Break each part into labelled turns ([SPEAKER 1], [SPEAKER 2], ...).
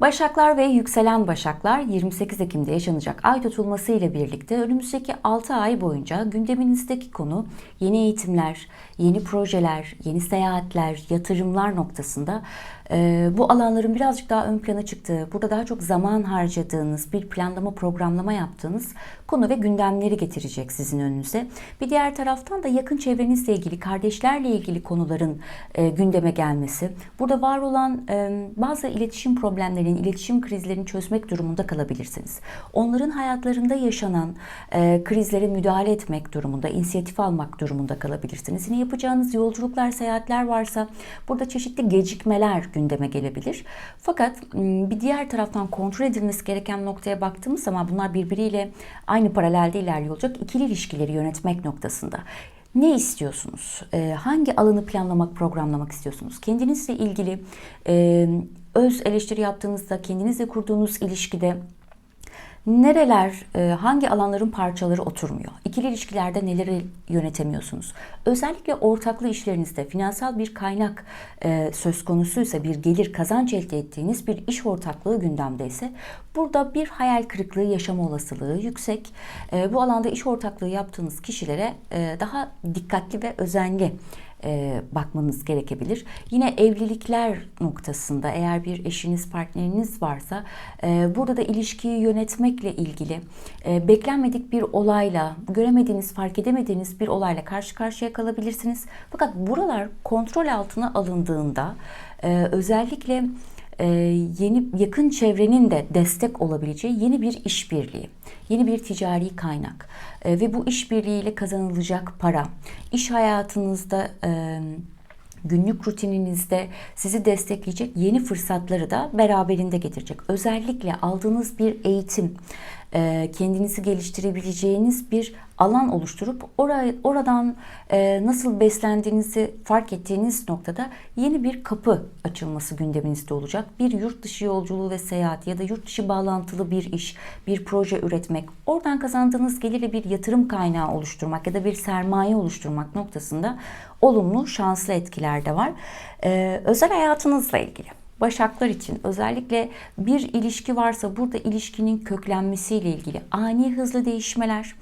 [SPEAKER 1] Başaklar ve yükselen başaklar 28 Ekim'de yaşanacak ay tutulması ile birlikte önümüzdeki 6 ay boyunca gündeminizdeki konu yeni eğitimler, yeni projeler, yeni seyahatler, yatırımlar noktasında e, bu alanların birazcık daha ön plana çıktığı, burada daha çok zaman harcadığınız, bir planlama programlama yaptığınız konu ve gündemleri getirecek sizin önünüze. Bir diğer taraftan da yakın çevrenizle ilgili, kardeşlerle ilgili konuların e, gündeme gelmesi, burada var olan e, bazı iletişim problemlerinin, iletişim krizlerini çözmek durumunda kalabilirsiniz. Onların hayatlarında yaşanan e, krizlere müdahale etmek durumunda, inisiyatif almak durumunda kalabilirsiniz. Yine yapacağınız yolculuklar, seyahatler varsa burada çeşitli gecikmeler gündeme gelebilir. Fakat m, bir diğer taraftan kontrol edilmesi gereken noktaya baktığımız zaman bunlar birbiriyle aynı paralelde ilerliyor olacak. İkili ilişkileri yönetmek noktasında. Ne istiyorsunuz? Ee, hangi alanı planlamak, programlamak istiyorsunuz? Kendinizle ilgili öz eleştiri yaptığınızda, kendinizle kurduğunuz ilişkide nereler, e, hangi alanların parçaları oturmuyor? İkili ilişkilerde neleri yönetemiyorsunuz? Özellikle ortaklı işlerinizde finansal bir kaynak e, söz konusuysa, bir gelir kazanç elde ettiğiniz bir iş ortaklığı gündemdeyse burada bir hayal kırıklığı yaşama olasılığı yüksek. E, bu alanda iş ortaklığı yaptığınız kişilere daha dikkatli ve özenli e, bakmanız gerekebilir. Yine evlilikler noktasında eğer bir eşiniz, partneriniz varsa e, burada da ilişkiyi yönetmekle ilgili e, beklenmedik bir olayla, göremediğiniz, fark edemediğiniz bir olayla karşı karşıya kalabilirsiniz. Fakat buralar kontrol altına alındığında e, özellikle e, yeni yakın çevrenin de destek olabileceği yeni bir işbirliği, yeni bir ticari kaynak e, ve bu işbirliğiyle kazanılacak para, iş hayatınızda e, günlük rutininizde sizi destekleyecek yeni fırsatları da beraberinde getirecek. Özellikle aldığınız bir eğitim, kendinizi geliştirebileceğiniz bir alan oluşturup oraya, oradan e, nasıl beslendiğinizi fark ettiğiniz noktada yeni bir kapı açılması gündeminizde olacak. Bir yurt dışı yolculuğu ve seyahat ya da yurt dışı bağlantılı bir iş, bir proje üretmek, oradan kazandığınız gelirle bir yatırım kaynağı oluşturmak ya da bir sermaye oluşturmak noktasında olumlu, şanslı etkiler de var. E, özel hayatınızla ilgili. Başaklar için özellikle bir ilişki varsa burada ilişkinin köklenmesiyle ilgili ani hızlı değişmeler,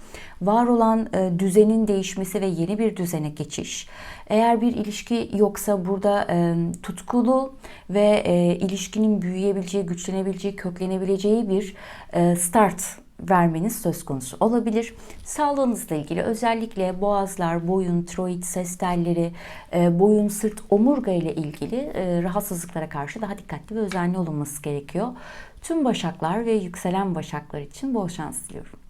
[SPEAKER 1] var olan e, düzenin değişmesi ve yeni bir düzene geçiş. Eğer bir ilişki yoksa burada e, tutkulu ve e, ilişkinin büyüyebileceği, güçlenebileceği, köklenebileceği bir start vermeniz söz konusu olabilir. Sağlığınızla ilgili özellikle boğazlar, boyun, tiroid, ses telleri, e, boyun, sırt, omurga ile ilgili e, rahatsızlıklara karşı daha dikkatli ve özenli olunması gerekiyor. Tüm başaklar ve yükselen başaklar için bol şans diliyorum.